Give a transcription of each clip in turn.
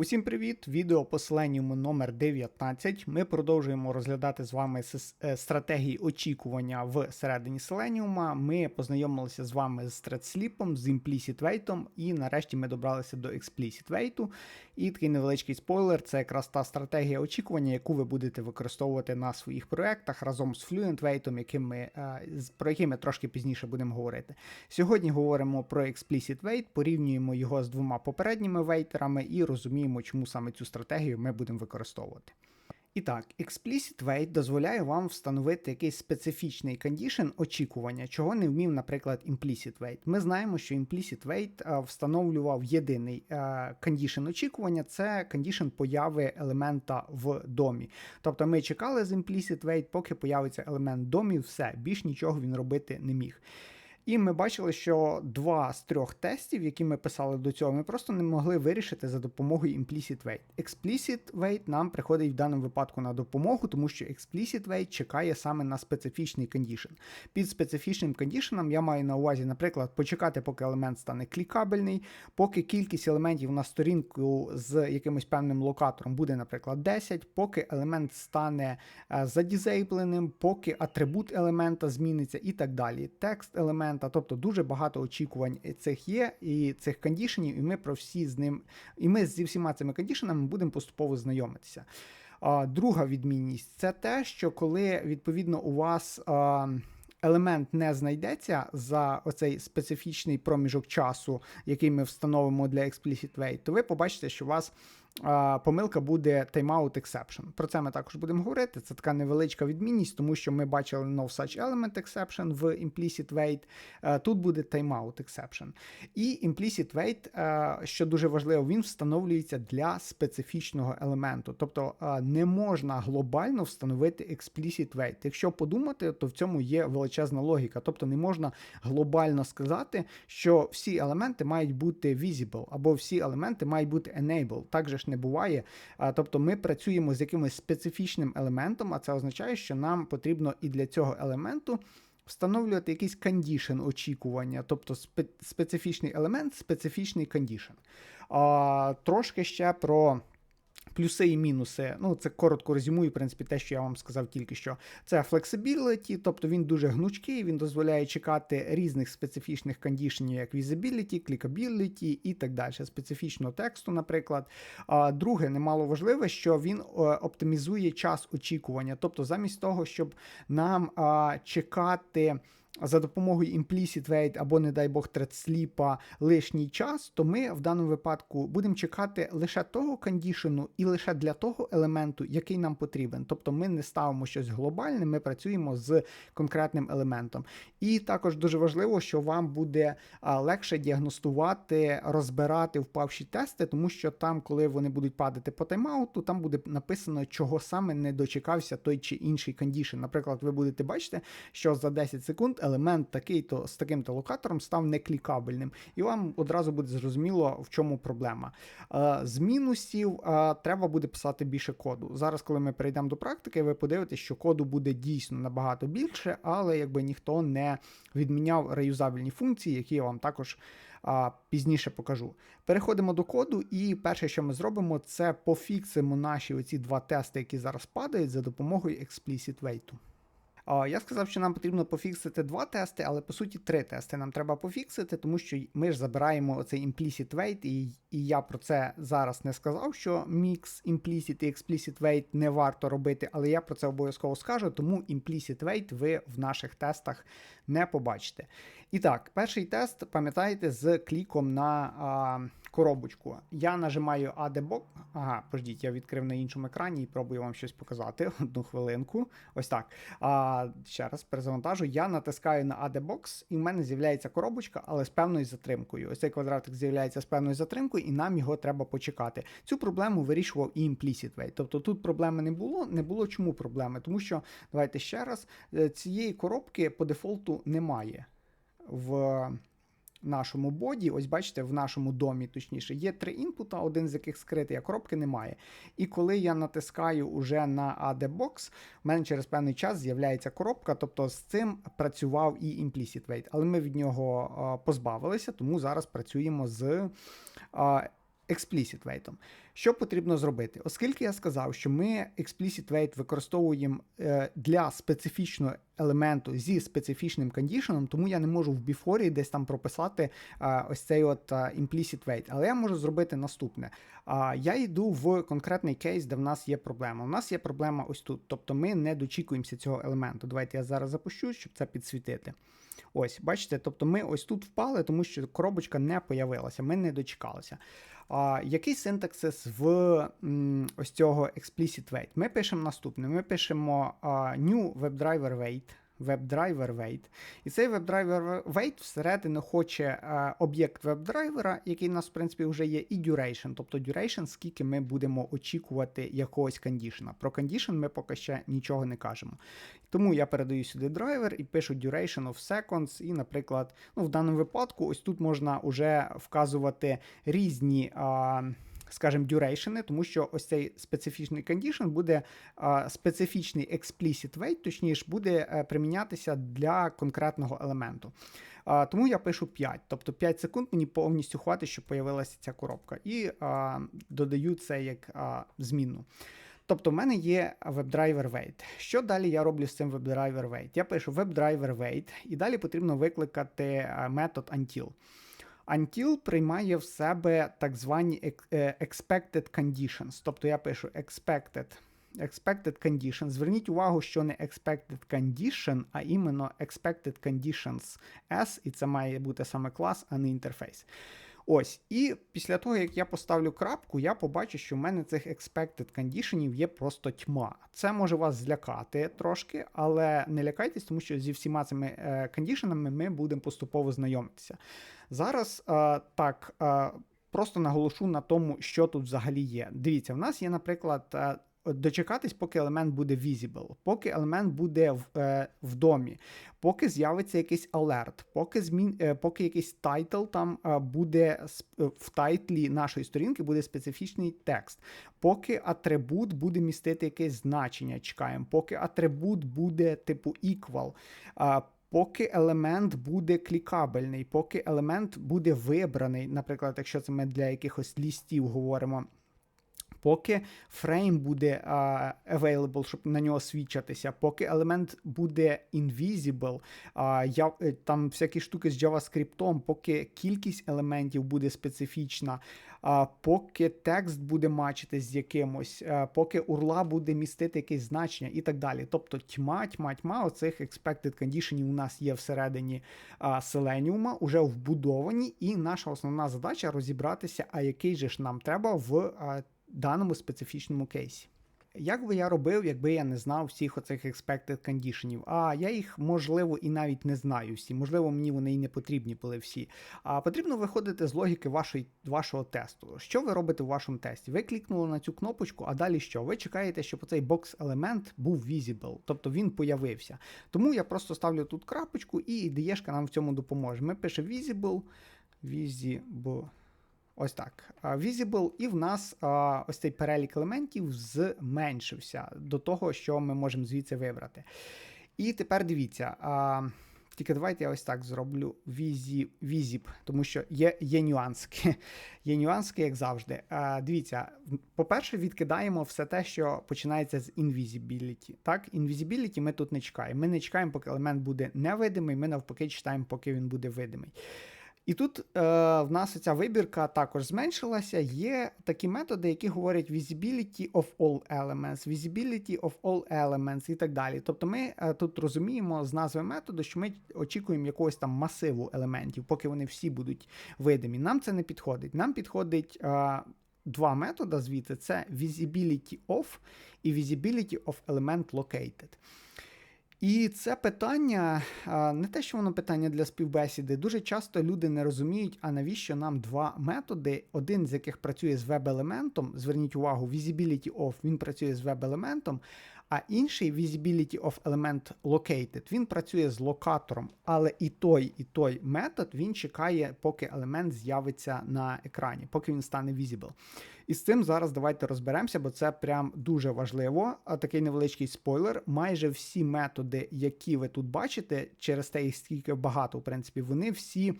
Усім привіт! Відео по Selenium номер 19. Ми продовжуємо розглядати з вами е, стратегії очікування в середині Selenium. Ми познайомилися з вами з ThreadSleep, з Implicit Wait, і нарешті ми добралися до Explicit Wait. І такий невеличкий спойлер це якраз та стратегія очікування, яку ви будете використовувати на своїх проєктах разом з Fluent Wait, яким ми, е, про який ми трошки пізніше будемо говорити. Сьогодні говоримо про Explicit Wait, порівнюємо його з двома попередніми вейтерами і розуміємо, чому саме цю стратегію ми будемо використовувати. І так, Explicit Wait дозволяє вам встановити якийсь специфічний кондішн очікування, чого не вмів, наприклад, Implicit Wait. Ми знаємо, що Implicit Wait е, встановлював єдиний кондішн очікування це кондішн появи елемента в домі. Тобто ми чекали з Implicit Wait, поки появиться елемент в домі, все, більш нічого він робити не міг. І ми бачили, що два з трьох тестів, які ми писали до цього, ми просто не могли вирішити за допомогою Implicit Wait. Explicit Wait нам приходить в даному випадку на допомогу, тому що Explicit Wait чекає саме на специфічний кондішн. Під специфічним кондішеном я маю на увазі, наприклад, почекати, поки елемент стане клікабельний, поки кількість елементів на сторінку з якимось певним локатором буде, наприклад, 10, поки елемент стане е, задізейбленим, поки атрибут елемента зміниться і так далі. Текст елемента, тобто дуже багато очікувань цих є і цих кондішенів, і ми про всі з ним, і ми зі всіма цими кондішенами будемо поступово знайомитися. А, Друга відмінність це те, що коли відповідно у вас. А, Елемент не знайдеться за оцей специфічний проміжок часу, який ми встановимо для Explicit Wait, то ви побачите, що у вас помилка буде timeout exception. Про це ми також будемо говорити. Це така невеличка відмінність, тому що ми бачили no such element exception в implicit wait. Тут буде timeout exception. І implicit wait, що дуже важливо, він встановлюється для специфічного елементу. Тобто не можна глобально встановити explicit wait. Якщо подумати, то в цьому є величезна логіка. Тобто не можна глобально сказати, що всі елементи мають бути visible, або всі елементи мають бути enable. Так же ж не буває. Тобто ми працюємо з якимось специфічним елементом, а це означає, що нам потрібно і для цього елементу. Встановлювати якийсь кондішн очікування, тобто спе- специфічний елемент, специфічний кондішн. Трошки ще про плюси і мінуси. Ну, це коротко резюмую, в принципі, те, що я вам сказав тільки що. Це flexibility, тобто він дуже гнучкий, він дозволяє чекати різних специфічних кондішнів, як visibility, clickability і так далі, специфічного тексту, наприклад. Друге, немало важливе, що він е, оптимізує час очікування. Тобто, замість того, щоб нам чекати. За допомогою implicit wait або, не дай Бог, тредсліпа лишній час, то ми в даному випадку будемо чекати лише того кондішену і лише для того елементу, який нам потрібен. Тобто ми не ставимо щось глобальне, ми працюємо з конкретним елементом. І також дуже важливо, що вам буде легше діагностувати, розбирати впавші тести, тому що там, коли вони будуть падати по тайм-ауту, там буде написано, чого саме не дочекався той чи інший кондішн. Наприклад, ви будете бачити, що за 10 секунд елемент такий-то з таким-то локатором став неклікабельним, і вам одразу буде зрозуміло, в чому проблема. Е, З мінусів е, треба буде писати більше коду. Зараз, коли ми перейдемо до практики, ви подивитесь, що коду буде дійсно набагато більше, але якби ніхто не відміняв реюзабельні функції, які я вам також пізніше покажу. Переходимо до коду, і перше, що ми зробимо, це пофіксимо наші оці два тести, які зараз падають, за допомогою Explicit Wait. Я сказав, що нам потрібно пофіксити два тести, але по суті три тести нам треба пофіксити, тому що ми ж забираємо оцей implicit wait, і, і я про це зараз не сказав, що мікс implicit і explicit wait не варто робити, але я про це обов'язково скажу, тому implicit wait ви в наших тестах не побачите. І так, перший тест, пам'ятаєте, з кліком на а, коробочку. Я нажимаю ADBox. Ага, пождіть, я відкрив на іншому екрані і пробую вам щось показати. Одну хвилинку. Ось так. А, Ще раз перезавантажу. Я натискаю на ADBox, і в мене з'являється коробочка, але з певною затримкою. Ось цей квадратик з'являється з певною затримкою, і нам його треба почекати. Цю проблему вирішував і Implicit Way. Тобто тут проблеми не було. Не було чому проблеми? Тому що, давайте ще раз, е, цієї коробки по дефолту немає в нашому боді. Ось бачите, в нашому домі, точніше, є три інпута, один з яких скритий, а коробки немає. І коли я натискаю уже на AD-Box, в мене через певний час з'являється коробка, тобто з цим працював і Implicit Wait. Але ми від нього позбавилися, тому зараз працюємо з explicit weight. Що потрібно зробити? Оскільки я сказав, що ми explicit weight використовуємо е, для специфічного елементу зі специфічним кондішеном, тому я не можу в біфорі десь там прописати е, ось цей от е, implicit weight. Але я можу зробити наступне. Я йду в конкретний кейс, де в нас є проблема. У нас є проблема ось тут. Тобто ми не дочікуємося цього елементу. Давайте я зараз запущу, щоб це підсвітити. Ось, бачите, тобто ми ось тут впали, тому що коробочка не появилася, ми не дочекалися. А, Який синтаксис в м, ось цього explicit weight? Ми пишемо наступне: ми пишемо а, new WebDriver weight. WebDriver weight. І цей WebDriver weight всередину хоче е, об'єкт WebDriver, який у нас, в принципі, вже є, і duration, тобто duration, скільки ми будемо очікувати якогось кондішена. Про кондішн ми поки ще нічого не кажемо. Тому я передаю сюди драйвер і пишу duration of seconds. І, наприклад, ну, в даному випадку, ось тут можна вже вказувати різні. А, скажімо, duration, тому що ось цей специфічний condition буде специфічний explicit weight, точніше, буде а, примінятися для конкретного елементу. Тому я пишу 5, тобто 5 секунд мені повністю хватить, щоб появилася ця коробка. І додаю це як змінну. Тобто в мене є WebDriver Wait. Що далі я роблю з цим WebDriver Wait? Я пишу WebDriver Wait, і далі потрібно викликати метод until. Until приймає в себе так звані expected conditions. Тобто я пишу expected expected conditions. Зверніть увагу, що не expected condition, а іменно expected conditions S, і це має бути саме клас, а не інтерфейс. Ось, і після того, як я поставлю крапку, я побачу, що в мене цих expected conditionів є просто тьма. Це може вас злякати трошки, але не лякайтесь, тому що зі всіма цими кондішенами ми будемо поступово знайомитися. Зараз е, так. Е, Просто наголошу на тому, що тут взагалі є. Дивіться, в нас є, наприклад, е, дочекатись, поки елемент буде visible, поки елемент буде в е, в домі, поки з'явиться якийсь алерт, поки змін, е, поки якийсь тайтл там е, буде в тайтлі нашої сторінки буде специфічний текст, поки атрибут буде містити якесь значення, чекаємо, поки атрибут буде типу equal, Поки елемент буде клікабельний, поки елемент буде вибраний, наприклад, якщо це ми для якихось лістів говоримо, поки фрейм буде uh, available, щоб на нього свідчатися, поки елемент буде invisible, uh, я, е, там всякі штуки з JavaScript, поки кількість елементів буде специфічна, uh, поки текст буде мачити з якимось, uh, поки урла буде містити якесь значення і так далі. Тобто тьма, тьма, тьма оцих expected conditionів у нас є всередині uh, Selenium, уже вбудовані, і наша основна задача розібратися, а який же ж нам треба в. Uh, даному специфічному кейсі. Як би я робив, якби я не знав всіх оцих expected conditionів? А я їх, можливо, і навіть не знаю всі. Можливо, мені вони і не потрібні були всі. А потрібно виходити з логіки вашої, вашого тесту. Що ви робите в вашому тесті? Ви клікнули на цю кнопочку, а далі що? Ви чекаєте, щоб цей бокс-елемент був visible, тобто він появився. Тому я просто ставлю тут крапочку, і ідеєшка нам в цьому допоможе. Ми пишемо visible, visible. Ось так. Visible, і в нас ось цей перелік елементів зменшився до того, що ми можемо звідси вибрати. І тепер дивіться. Тільки давайте я ось так зроблю Visip, тому що є є нюански. Є нюански, як завжди. А, Дивіться, по-перше, відкидаємо все те, що починається з Invisibility. Так, Invisibility ми тут не чекаємо. Ми не чекаємо, поки елемент буде невидимий, ми навпаки читаємо, поки він буде видимий. І тут е, в нас ця вибірка також зменшилася. Є такі методи, які говорять visibility of all elements, visibility of all elements і так далі. Тобто ми е, тут розуміємо з назви методу, що ми очікуємо якогось там масиву елементів, поки вони всі будуть видимі. Нам це не підходить. Нам підходить. Е, Два методи звідти це visibility of і visibility of element located. І це питання, не те, що воно питання для співбесіди. Дуже часто люди не розуміють, а навіщо нам два методи, один з яких працює з веб-елементом. Зверніть увагу, visibility of, він працює з веб-елементом, а інший visibility of element located, він працює з локатором, але і той, і той метод він чекає, поки елемент з'явиться на екрані, поки він стане visible. І з цим зараз давайте розберемося, бо це прям дуже важливо. А такий невеличкий спойлер. Майже всі методи, які ви тут бачите, через те, їх скільки багато, в принципі, вони всі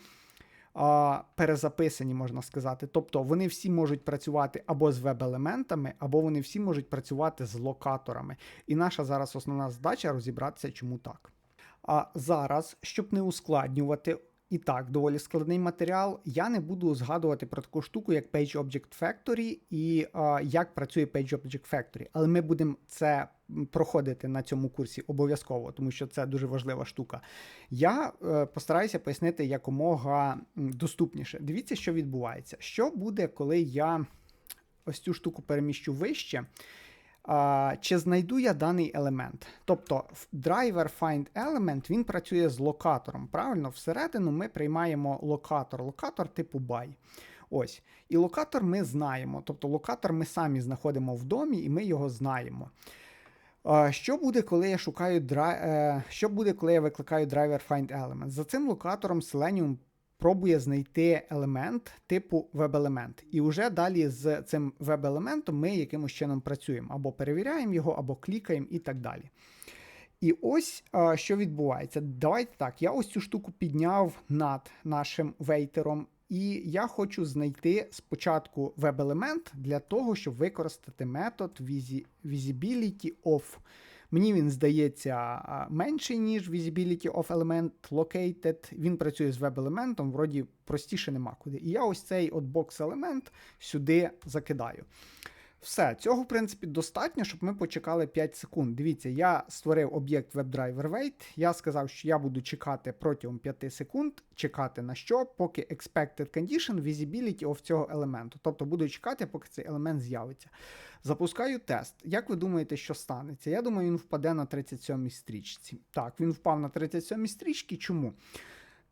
перезаписані, можна сказати. Тобто вони всі можуть працювати або з веб-елементами, або вони всі можуть працювати з локаторами. І наша зараз основна задача розібратися, чому так. А зараз, щоб не ускладнювати і так доволі складний матеріал, я не буду згадувати про таку штуку, як Page Object Factory і а, як працює Page Object Factory. Але ми будемо це проходити на цьому курсі обов'язково, тому що це дуже важлива штука. Я е, постараюся пояснити якомога доступніше. Дивіться, що відбувається. Що буде, коли я ось цю штуку переміщу вище? Чи знайду я даний елемент? Тобто драйвер find element він працює з локатором. Правильно, всередину ми приймаємо локатор, локатор типу buy. Ось. І локатор ми знаємо. Тобто локатор ми самі знаходимо в домі, і ми його знаємо. Що буде, коли я шукаю е, що буде, коли я викликаю драйвер find element? За цим локатором Selenium пробує знайти елемент типу веб-елемент. І вже далі з цим веб-елементом ми якимось чином працюємо, або перевіряємо його, або клікаємо і так далі. І ось що відбувається. Давайте так, я ось цю штуку підняв над нашим вейтером. І я хочу знайти спочатку веб-елемент для того, щоб використати метод visibility of. Мені він здається менший, ніж Visibility of Element Located. Він працює з веб-елементом, вроді простіше нема куди. І я ось цей от бокс-елемент сюди закидаю. Все, цього, в принципі, достатньо, щоб ми почекали 5 секунд. Дивіться, я створив об'єкт WebDriver Wait. Я сказав, що я буду чекати протягом 5 секунд, чекати на що, поки expected condition visibility of цього елементу. Тобто буду чекати, поки цей елемент з'явиться. Запускаю тест. Як ви думаєте, що станеться? Я думаю, він впаде на 37 стрічці. Так, він впав на 37 стрічці. Чому?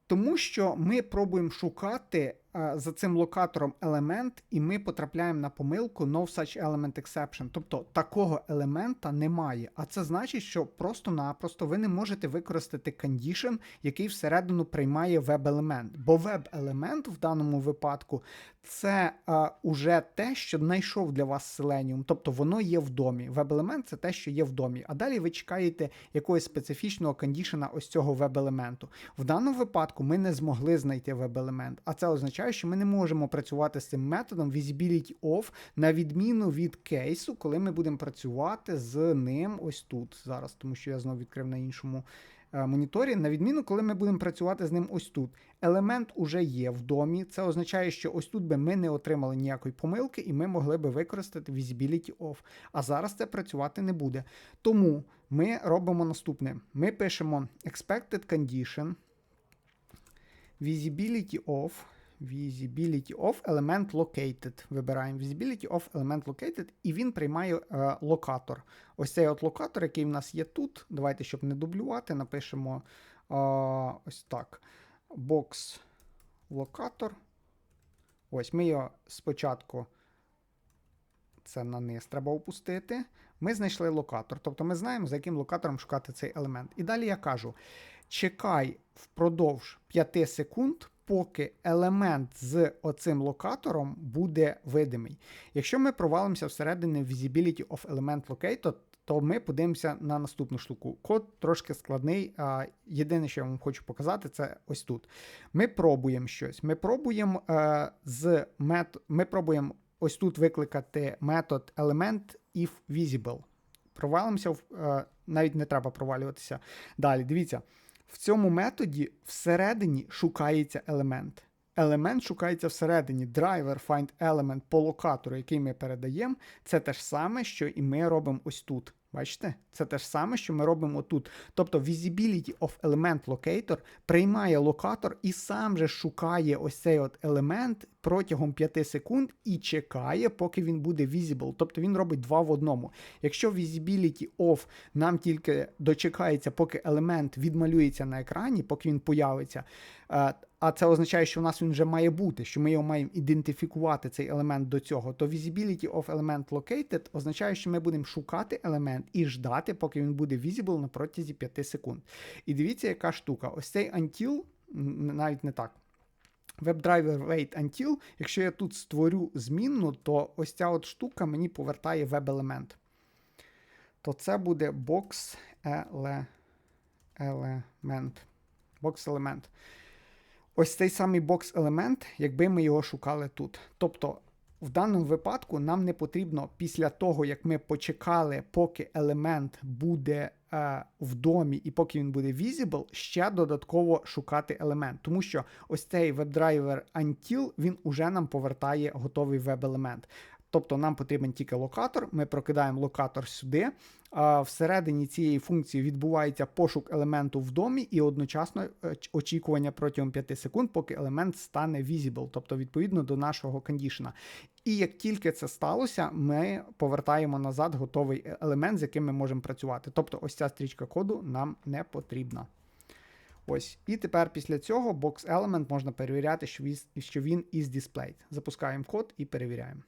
Тому що ми пробуємо шукати за цим локатором елемент, і ми потрапляємо на помилку no such element exception. Тобто такого елемента немає. А це значить, що просто-напросто ви не можете використати condition, який всередину приймає веб-елемент. Бо веб-елемент в даному випадку це а, е, уже те, що знайшов для вас Selenium. Тобто воно є в домі. Веб-елемент це те, що є в домі. А далі ви чекаєте якогось специфічного кондішена ось цього веб-елементу. В даному випадку ми не змогли знайти веб-елемент, а це означає означає, що ми не можемо працювати з цим методом visibility of, на відміну від кейсу, коли ми будемо працювати з ним ось тут зараз, тому що я знову відкрив на іншому е, моніторі. На відміну, коли ми будемо працювати з ним ось тут. Елемент уже є в домі. Це означає, що ось тут би ми не отримали ніякої помилки, і ми могли би використати visibility of. А зараз це працювати не буде. Тому ми робимо наступне: ми пишемо expected condition. Visibility of Visibility of element located. Вибираємо Visibility of element located, і він приймає е, локатор. Ось цей от локатор, який в нас є тут. Давайте, щоб не дублювати, напишемо е, ось так. Box локатор. Ось ми його спочатку. Це на низ треба опустити. Ми знайшли локатор. Тобто ми знаємо, за яким локатором шукати цей елемент. І далі я кажу: чекай впродовж 5 секунд, поки елемент з оцим локатором буде видимий. Якщо ми провалимося всередині Visibility of Element Locator, то ми подивимося на наступну штуку. Код трошки складний. А Єдине, що я вам хочу показати, це ось тут. Ми пробуємо щось. Ми пробуємо е, з мет... ми пробуємо ось тут викликати метод element if visible. Провалимося, е, навіть не треба провалюватися. Далі, дивіться. В цьому методі всередині шукається елемент. Елемент шукається всередині. Драйвер find element по локатору, який ми передаємо, це те ж саме, що і ми робимо ось тут. Бачите? Це те ж саме, що ми робимо тут. Тобто Visibility of Element Locator приймає локатор і сам же шукає ось цей от елемент протягом 5 секунд і чекає, поки він буде visible. Тобто він робить два в одному. Якщо Visibility of нам тільки дочекається, поки елемент відмалюється на екрані, поки він появиться. Е, а це означає, що в нас він вже має бути, що ми його маємо ідентифікувати, цей елемент до цього. То visibility of element located означає, що ми будемо шукати елемент і ждати, поки він буде visible на протязі 5 секунд. І дивіться, яка штука. Ось цей until, навіть не так. WebDriver wait until, якщо я тут створю змінну, то ось ця от штука мені повертає веб-елемент. То це буде box element. Box element. Ось цей самий бокс-елемент, якби ми його шукали тут. Тобто, в даному випадку нам не потрібно після того, як ми почекали, поки елемент буде е, в домі і поки він буде visible, ще додатково шукати елемент. Тому що ось цей WebDriver Until, він уже нам повертає готовий веб-елемент. Тобто нам потрібен тільки локатор, ми прокидаємо локатор сюди. Всередині цієї функції відбувається пошук елементу в домі і одночасно е, очікування протягом 5 секунд, поки елемент стане visible, тобто відповідно до нашого кондішена. І як тільки це сталося, ми повертаємо назад готовий е- елемент, з яким ми можемо працювати. Тобто ось ця стрічка коду нам не потрібна. Ось. І тепер після цього box element можна перевіряти, що він, він displayed. Запускаємо код і перевіряємо.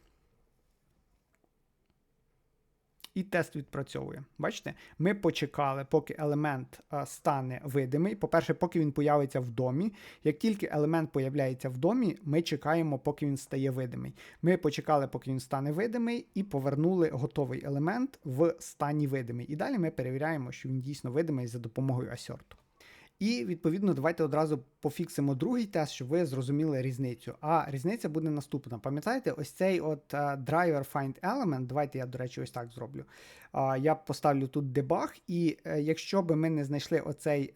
І тест відпрацьовує. Бачите, ми почекали, поки елемент стане видимий. По-перше, поки він появиться в домі. Як тільки елемент появляється в домі, ми чекаємо, поки він стає видимий. Ми почекали, поки він стане видимий, і повернули готовий елемент в стані видимий. І далі ми перевіряємо, що він дійсно видимий за допомогою асерту. І відповідно, давайте одразу пофіксимо другий тест, щоб ви зрозуміли різницю. А різниця буде наступна. Пам'ятаєте, ось цей от uh, driver find element, давайте я, до речі, ось так зроблю. Я поставлю тут дебаг, і uh, якщо би ми не знайшли оцей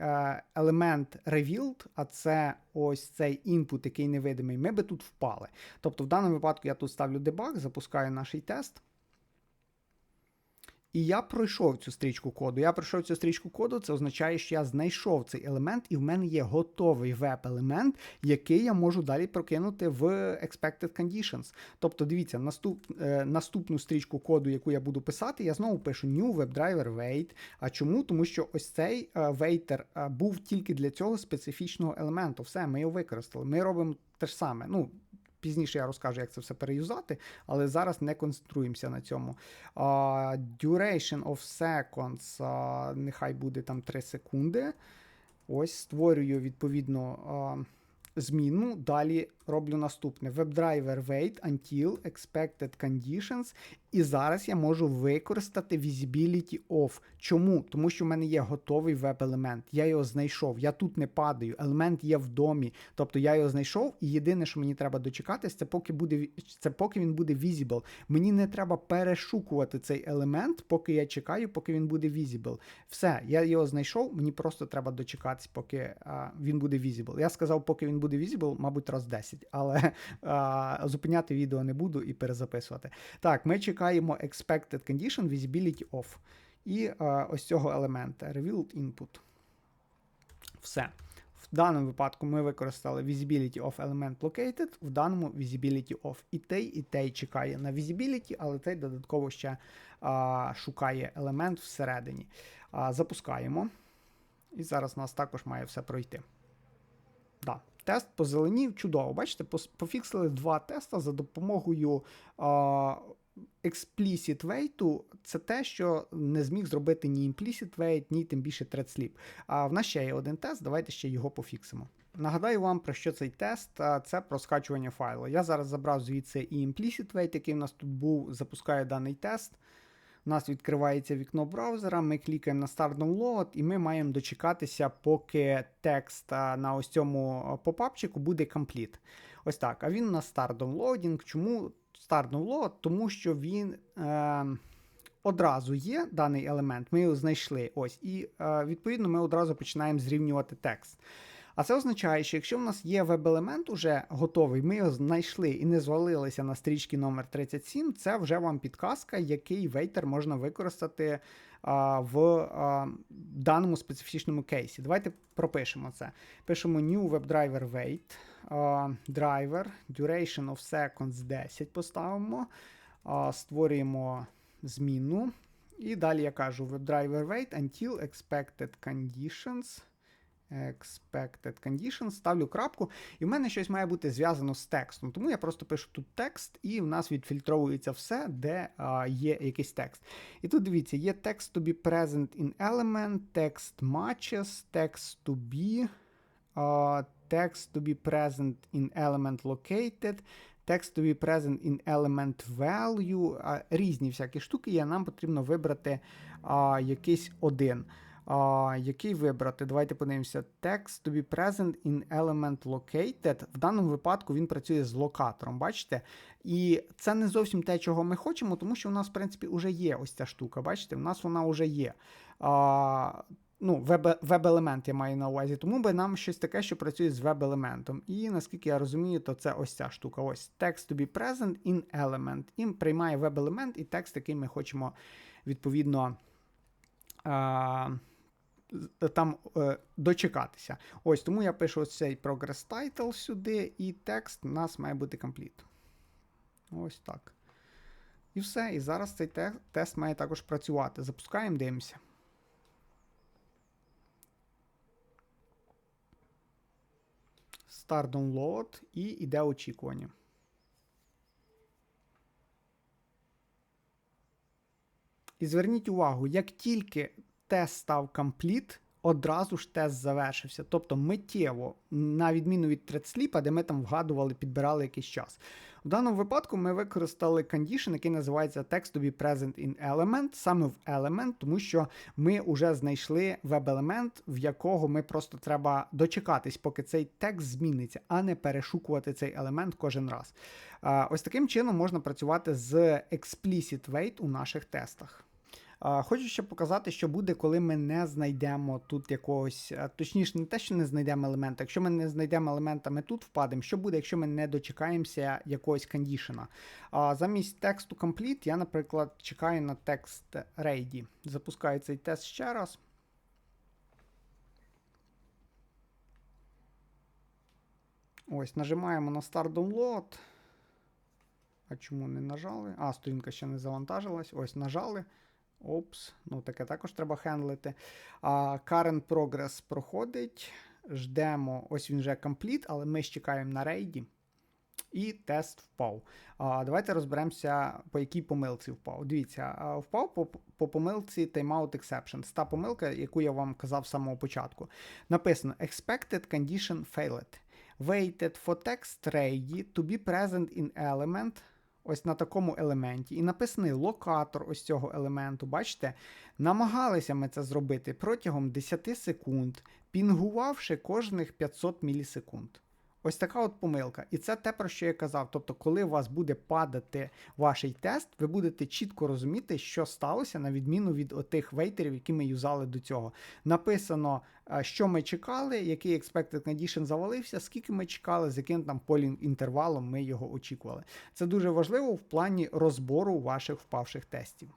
елемент revealed, а це ось цей input, який невидимий, ми би тут впали. Тобто, в даному випадку я тут ставлю дебаг, запускаю наш тест. І я пройшов цю стрічку коду. Я пройшов цю стрічку коду, це означає, що я знайшов цей елемент, і в мене є готовий веб-елемент, який я можу далі прокинути в Expected Conditions. Тобто, дивіться, наступ, е, наступну стрічку коду, яку я буду писати, я знову пишу New WebDriver Wait. А чому? Тому що ось цей waiter е, був тільки для цього специфічного елементу. Все, ми його використали. Ми робимо те ж саме. Ну, Пізніше я розкажу, як це все переюзати, але зараз не концентруємося на цьому. Duration of seconds, нехай буде там 3 секунди. Ось створюю відповідно зміну. Далі роблю наступне: WebDriver wait until expected conditions. І зараз я можу використати visibility off. Чому? Тому що в мене є готовий веб-елемент. Я його знайшов. Я тут не падаю. Елемент є в домі. Тобто я його знайшов, і єдине, що мені треба дочекатись, це поки буде це поки він буде visible. Мені не треба перешукувати цей елемент, поки я чекаю, поки він буде visible. Все, я його знайшов. Мені просто треба дочекатись, поки а, він буде visible. Я сказав, поки він буде visible, мабуть, раз 10, але а, зупиняти відео не буду і перезаписувати. Так, ми чекаємо expected condition visibility off. І е, ось цього елемента revealed input. Все. В даному випадку ми використали visibility of element located, в даному visibility of. І той, і той чекає на visibility, але той додатково ще а, шукає елемент всередині. А, запускаємо. І зараз у нас також має все пройти. Тест позеленів чудово. Бачите, пофіксили два теста за допомогою. А, explicit weight це те, що не зміг зробити ні implicit weight, ні тим більше thread А в нас ще є один тест, давайте ще його пофіксимо. Нагадаю вам, про що цей тест, це про скачування файлу. Я зараз забрав звідси і implicit weight, який в нас тут був, запускаю даний тест. У нас відкривається вікно браузера, ми клікаємо на Start Download, і ми маємо дочекатися, поки текст на ось цьому попапчику буде complete. Ось так. А він на Start Downloading. Чому Start Download? Тому що він. Е, Одразу є даний елемент, ми його знайшли. ось, І е, відповідно ми одразу починаємо зрівнювати текст. А це означає, що якщо в нас є веб-елемент уже готовий, ми його знайшли і не звалилися на стрічки номер 37 це вже вам підказка, який вейтер можна використати а, в а, даному специфічному кейсі. Давайте пропишемо це. Пишемо new WebDriver wait, а, driver, duration of seconds 10 поставимо, а, створюємо зміну. І далі я кажу WebDriver wait until expected conditions. Expected conditions, ставлю крапку, і в мене щось має бути зв'язано з текстом. Тому я просто пишу тут текст, і в нас відфільтровується все, де а, є якийсь текст. І тут дивіться, є text to be present in element, text matches, text to be, uh, text to be present in element located, text to be present in element value, а, різні всякі штуки є. Нам потрібно вибрати а, якийсь один. А, який вибрати? Давайте подивимося. Text to be present in element located. В даному випадку він працює з локатором, бачите? І це не зовсім те, чого ми хочемо, тому що у нас, в принципі, вже є ось ця штука. Бачите, у нас вона вже є. А, ну, веб- веб-елемент я маю на увазі, тому би нам щось таке, що працює з веб-елементом. І наскільки я розумію, то це ось ця штука. Ось text to be present in element. І приймає веб-елемент і текст, який ми хочемо відповідно. А, там е, дочекатися. Ось тому я пишу ось цей progress title сюди, і текст у нас має бути complete. Ось так. І все. І зараз цей те- тест має також працювати. Запускаємо, дивимося. Start download і йде очікування. І зверніть увагу, як тільки тест став компліт, одразу ж тест завершився. Тобто миттєво, на відміну від ThreadSleep, де ми там вгадували, підбирали якийсь час. В даному випадку ми використали condition, який називається text to be present in element, саме в element, тому що ми вже знайшли веб-елемент, в якого ми просто треба дочекатись, поки цей текст зміниться, а не перешукувати цей елемент кожен раз. Ось таким чином можна працювати з explicit wait у наших тестах. Хочу ще показати, що буде, коли ми не знайдемо тут якогось, точніше, не те, що не знайдемо елемента. Якщо ми не знайдемо елемента, ми тут впадемо. Що буде, якщо ми не дочекаємося якогось кондішена? Замість тексту complete я, наприклад, чекаю на текст ready. Запускаю цей тест ще раз. Ось, нажимаємо на Start Download. А чому не нажали? А, сторінка ще не завантажилась. Ось, нажали. Опс, ну таке також треба хендлити. Current Progress проходить. Ждемо, ось він вже complete, але ми ж чекаємо на рейді. І тест впав. А, Давайте розберемося, по якій помилці впав. Дивіться, впав по, по помилці Timeout Exception. Та помилка, яку я вам казав з самого початку. Написано: Expected condition failed. Waited for text ready to be present in element. Ось на такому елементі. І написаний локатор ось цього елементу. Бачите? Намагалися ми це зробити протягом 10 секунд, пінгувавши кожних 500 мілісекунд. Ось така от помилка. І це те, про що я казав. Тобто, коли у вас буде падати ваш тест, ви будете чітко розуміти, що сталося, на відміну від отих вейтерів, які ми юзали до цього. Написано, е, що ми чекали, який expected condition завалився, скільки ми чекали, з яким там полінг інтервалом ми його очікували. Це дуже важливо в плані розбору ваших впавших тестів.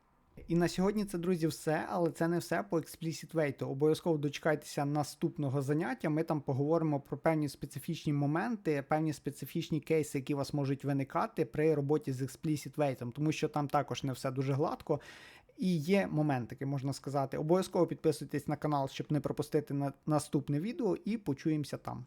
І на сьогодні це, друзі, все, але це не все по Explicit Wait. Обов'язково дочекайтеся наступного заняття. Ми там поговоримо про певні специфічні моменти, певні специфічні кейси, які у вас можуть виникати при роботі з Explicit Wait, тому що там також не все дуже гладко. І є моментики, можна сказати. Обов'язково підписуйтесь на канал, щоб не пропустити на наступне відео, і почуємося там.